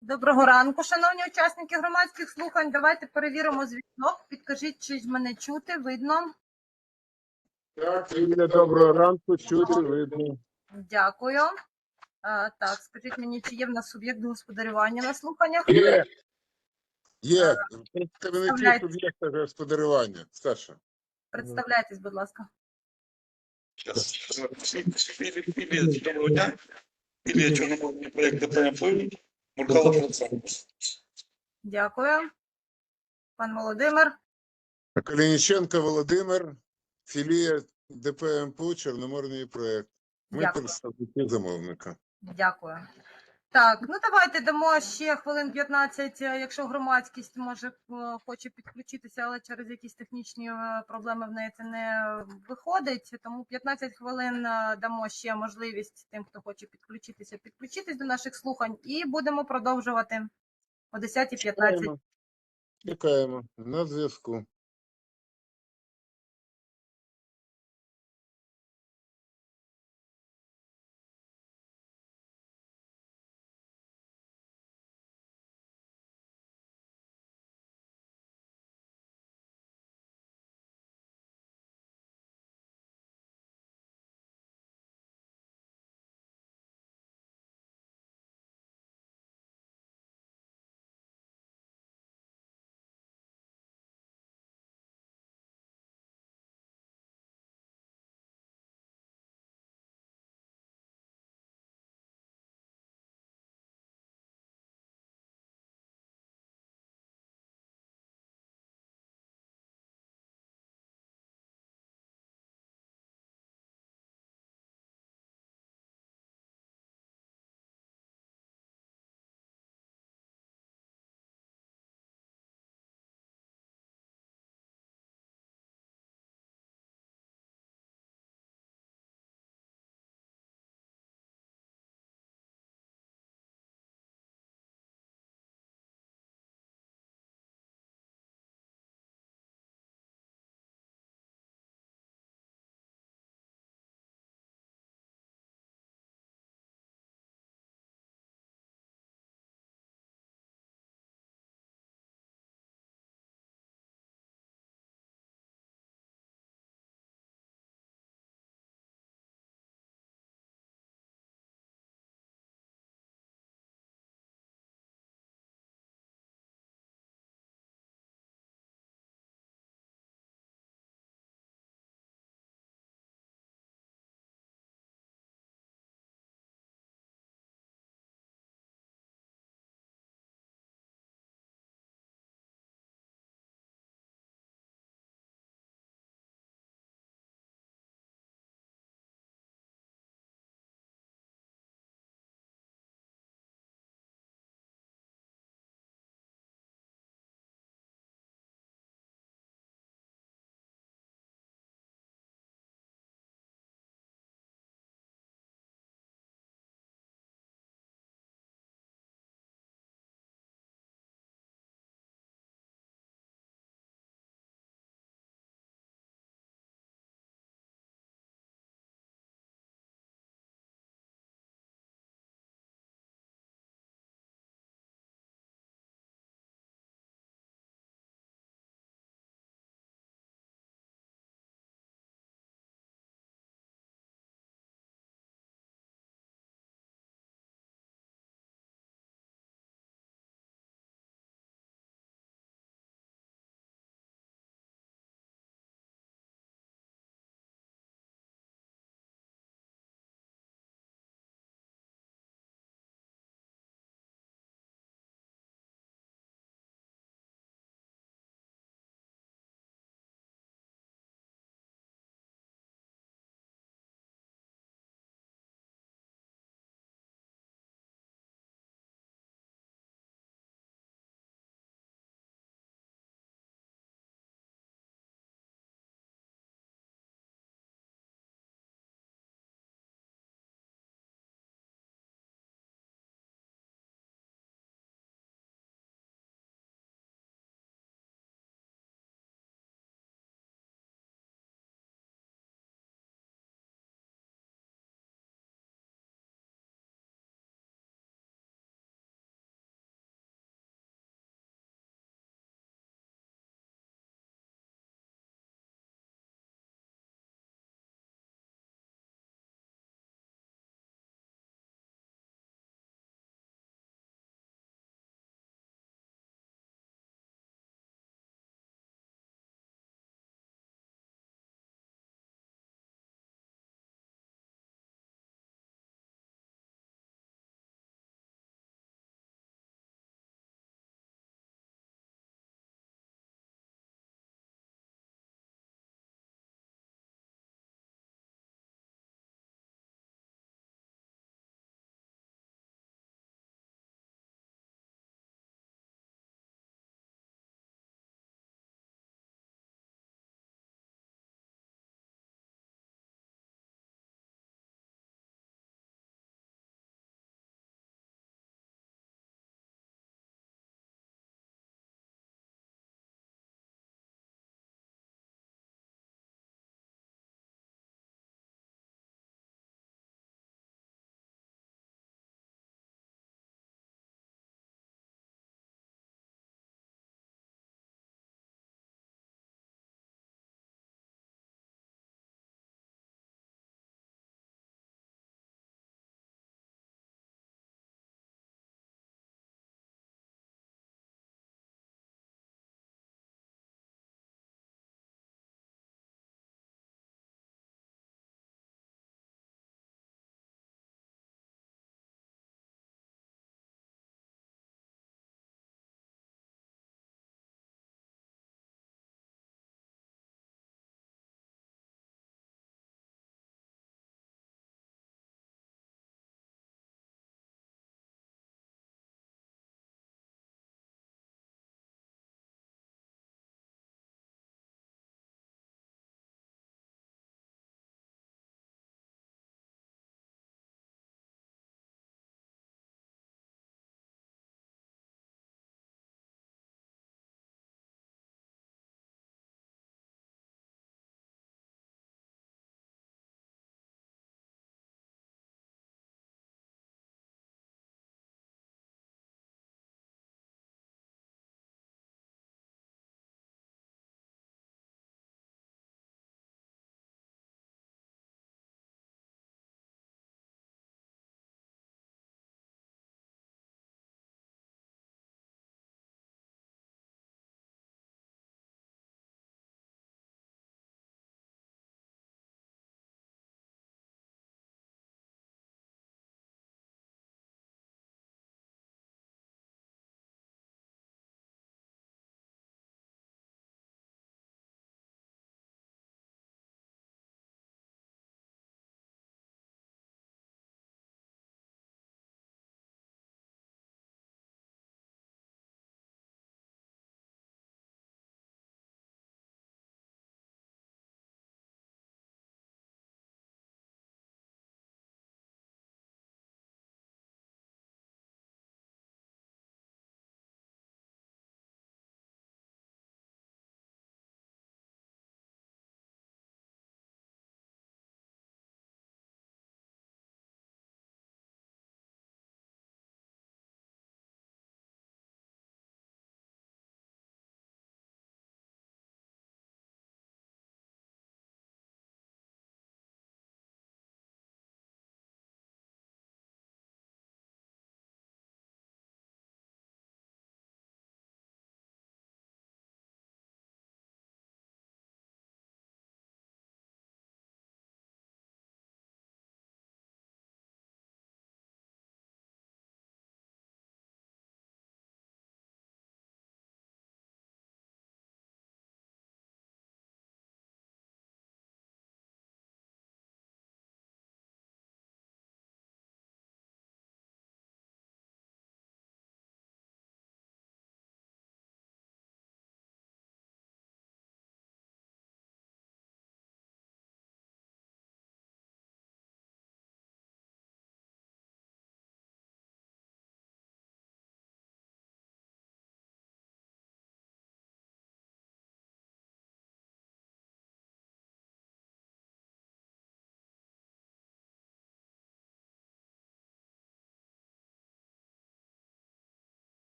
Доброго ранку, шановні учасники громадських слухань. Давайте перевіримо зв'язок. Підкажіть, чи мене чути, видно. Так, Юля, доброго ранку, чути, видно. Дякую. А, так, скажіть мені, чи є в нас суб'єкт господарювання на слуханнях? Є. Є. Представники Представляйте. суб'єкта господарювання. Саша. Представляйтесь, будь ласка. Доброго дня. Ілія Чорноморний проєкт ДПМ Дякую. Пан Володимир. Калініченко Володимир, філія ДПМПУ Чорноморний проєкт. Ми Дякую. представники замовника. Дякую. Так, ну давайте дамо ще хвилин 15, е, якщо громадськість може е, хоче підключитися, але через якісь технічні е, проблеми в неї це не виходить. Тому 15 хвилин дамо ще можливість тим, хто хоче підключитися, підключитись до наших слухань, і будемо продовжувати о 10.15. Чекаємо. Чекаємо. На зв'язку.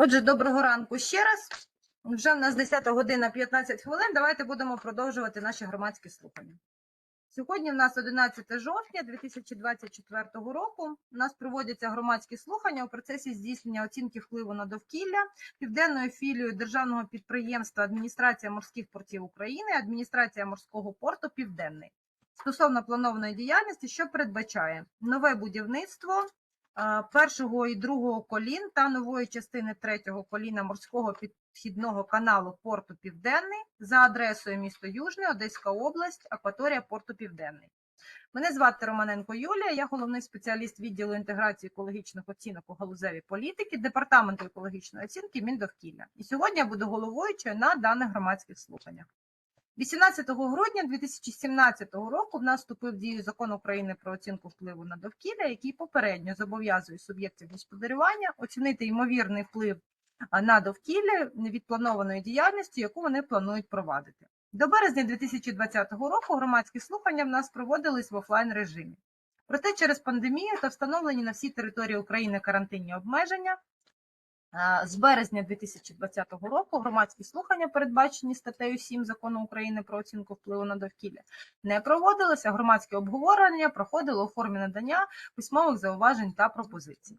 Отже, доброго ранку ще раз. Вже в нас 10 година 15 хвилин. Давайте будемо продовжувати наші громадські слухання. Сьогодні в нас 11 жовтня 2024 року. У нас проводяться громадські слухання у процесі здійснення оцінки впливу на довкілля південною філією державного підприємства Адміністрація морських портів України, адміністрація морського порту Південний стосовно планованої діяльності, що передбачає нове будівництво першого і другого колін та нової частини третього коліна морського підхідного каналу порту Південний за адресою місто Южне, Одеська область, акваторія порту Південний. Мене звати Романенко Юлія, я головний спеціаліст відділу інтеграції екологічних оцінок у галузевій політики Департаменту екологічної оцінки Міндовкілля. І сьогодні я буду головуючою на даних громадських слуханнях. 18 грудня 2017 року в нас вступив в дію закон України про оцінку впливу на довкілля, який попередньо зобов'язує суб'єктів господарювання оцінити ймовірний вплив на довкілля від планованої діяльності, яку вони планують провадити. До березня 2020 року громадські слухання в нас проводились в офлайн режимі. Проте через пандемію та встановлені на всій території України карантинні обмеження З березня 2020 року громадські слухання, передбачені статтею 7 закону України про оцінку впливу на довкілля, не проводилися. Громадське обговорення проходило у формі надання письмових зауважень та пропозицій.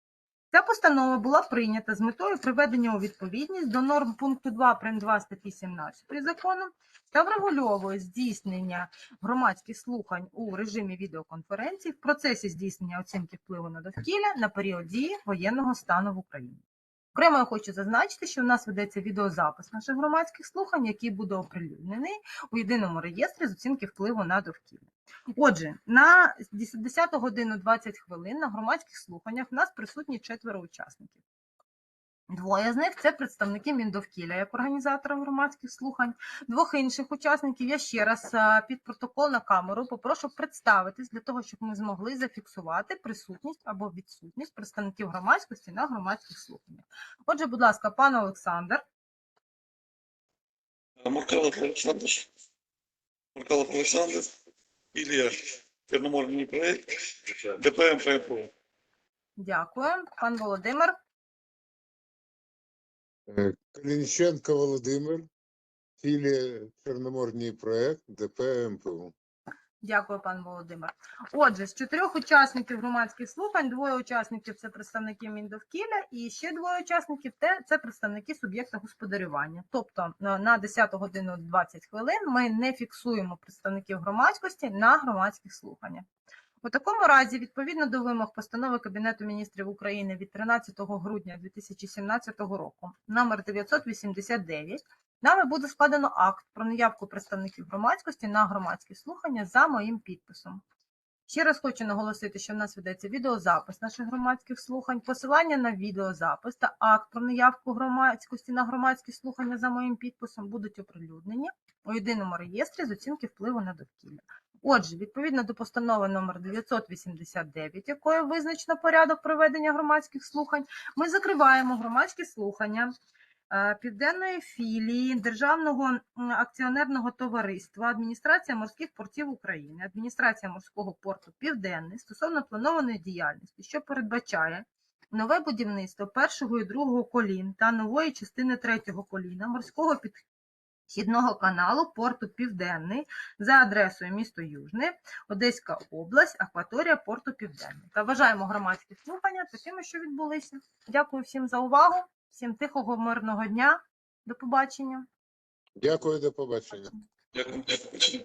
Ця постанова була прийнята з метою приведення у відповідність до норм пункту 2 прим. 2 статті 17 закону та врегульовує здійснення громадських слухань у режимі відеоконференції в процесі здійснення оцінки впливу на довкілля на період дії воєнного стану в Україні. Окремо я хочу зазначити, що в нас ведеться відеозапис наших громадських слухань, який буде оприлюднений у єдиному реєстрі з оцінки впливу на довкілля. Отже, на 10 годину 20 хвилин на громадських слуханнях в нас присутні четверо учасників. Двоє з них це представники Міндовкілля як організатора громадських слухань. Двох інших учасників я ще раз під протокол на камеру попрошу представитись для того, щоб ми змогли зафіксувати присутність або відсутність представників громадськості на громадських слуханнях. Отже, будь ласка, пан Олександр, Муркалов Олександр. Муркалов Олександр. Ілія. Чорноморний проект. ДПМ ПМПО. дякую. Пан Володимир, Калінченко Володимир, філія Чорноморний проект ДП МПУ. Дякую, пан Володимир. Отже, з чотирьох учасників громадських слухань, двоє учасників це представники Міндовкілля, і ще двоє учасників це представники суб'єкта господарювання. Тобто на на 10 годину 20 хвилин ми не фіксуємо представників громадськості на громадських слуханнях. У такому разі, відповідно до вимог постанови Кабінету міністрів України від 13 грудня 2017 року, номер 989, Нами буде складено акт про наявку представників громадськості на громадські слухання за моїм підписом. Ще раз хочу наголосити, що в нас ведеться відеозапис наших громадських слухань, посилання на відеозапис та акт про наявку громадськості на громадські слухання за моїм підписом будуть оприлюднені у єдиному реєстрі з оцінки впливу на довкілля. Отже, відповідно до постанови номер 989, якою визначено порядок проведення громадських слухань, ми закриваємо громадські слухання південної філії Державного акціонерного товариства Адміністрація морських портів України, Адміністрація морського порту Південний стосовно планованої діяльності, що передбачає нове будівництво першого і другого колін та нової частини третього коліна морського Східного каналу порту Південний за адресою місто Южне, Одеська область, акваторія порту Південний. Та вважаємо громадські слухання такими, що відбулися. Дякую всім за увагу, всім тихого, мирного дня. До побачення. Дякую, до побачення. Дякую. Дякую.